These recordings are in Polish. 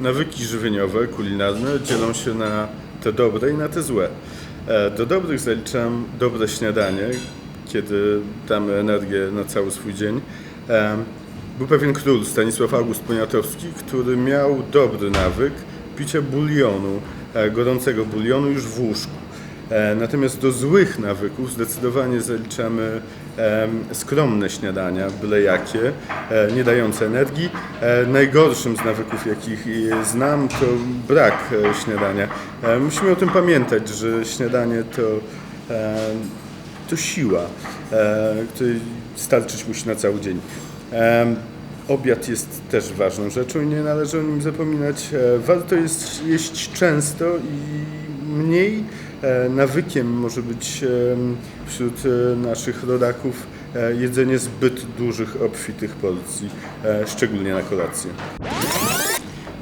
Nawyki żywieniowe, kulinarne dzielą się na te dobre i na te złe. E, Do dobrych zaliczam dobre śniadanie, kiedy damy energię na cały swój dzień. E, Był pewien król, Stanisław August Poniatowski, który miał dobry nawyk picia bulionu, e, gorącego bulionu już w łóżku. E, Natomiast do złych nawyków zdecydowanie zaliczamy skromne śniadania, byle jakie, e, nie dające energii. E, Najgorszym z nawyków, jakich znam, to brak śniadania. Musimy o tym pamiętać, że śniadanie to, to siła, której starczyć musi na cały dzień. Obiad jest też ważną rzeczą i nie należy o nim zapominać. Warto jest jeść często i mniej. E, Nawykiem może być em, wśród e, naszych rodaków e, jedzenie zbyt dużych, obfitych porcji, e, szczególnie na kolację.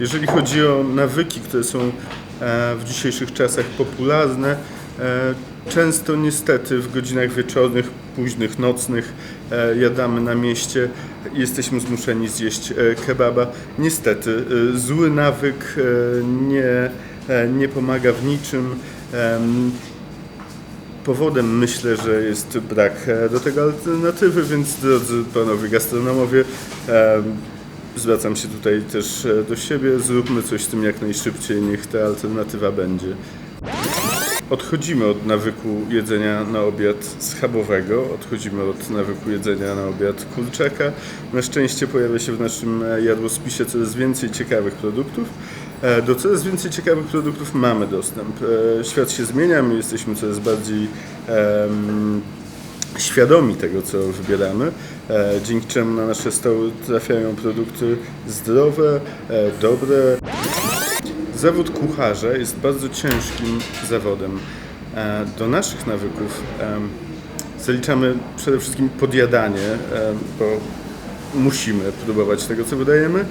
Jeżeli chodzi o nawyki, które są e, w dzisiejszych czasach popularne, e, często niestety w godzinach wieczornych, późnych, nocnych e, jadamy na mieście i jesteśmy zmuszeni zjeść e, kebaba. Niestety, e, zły nawyk e, nie, e, nie pomaga w niczym. Em, Powodem myślę, że jest brak e, do tego alternatywy, więc drodzy panowie gastronomowie, zwracam się tutaj też e, do siebie, zróbmy coś z tym jak najszybciej, niech ta alternatywa będzie. Odchodzimy od nawyku jedzenia na obiad schabowego, odchodzimy od nawyku jedzenia na obiad kurczaka. Na szczęście pojawia się w naszym jadłospisie coraz więcej ciekawych produktów. E, Do coraz więcej ciekawych produktów mamy dostęp. E, Świat się zmienia, my jesteśmy coraz bardziej em, świadomi tego, co wybieramy, e, dzięki czemu na nasze stoły trafiają produkty zdrowe, dobre, Zawód kucharza jest bardzo ciężkim zawodem. E, Do naszych nawyków em, zaliczamy przede wszystkim podjadanie, em, bo musimy próbować tego, co wydajemy,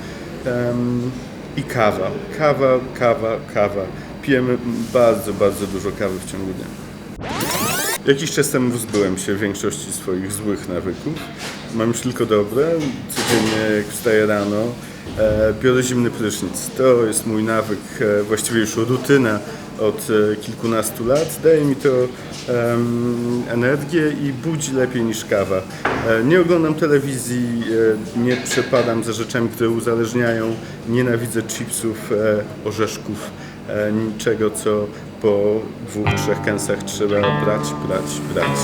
em, i kawa. Kawa, kawa, kawa. Pijemy bardzo, bardzo dużo kawy w ciągu dnia. Jakiś czas temu wyzbyłem się większości swoich złych nawyków. Mam już tylko dobre. Codziennie jak wstaję rano, e, biorę zimny prysznic. To jest mój nawyk, e, właściwie już rutyna od e, kilkunastu lat. Daje mi to em, energię i budzi lepiej niż kawa. Nie oglądam telewizji, nie przepadam za rzeczami, które uzależniają. Nienawidzę chipsów, orzeszków, niczego, co po dwóch, trzech kęsach trzeba brać, brać, brać.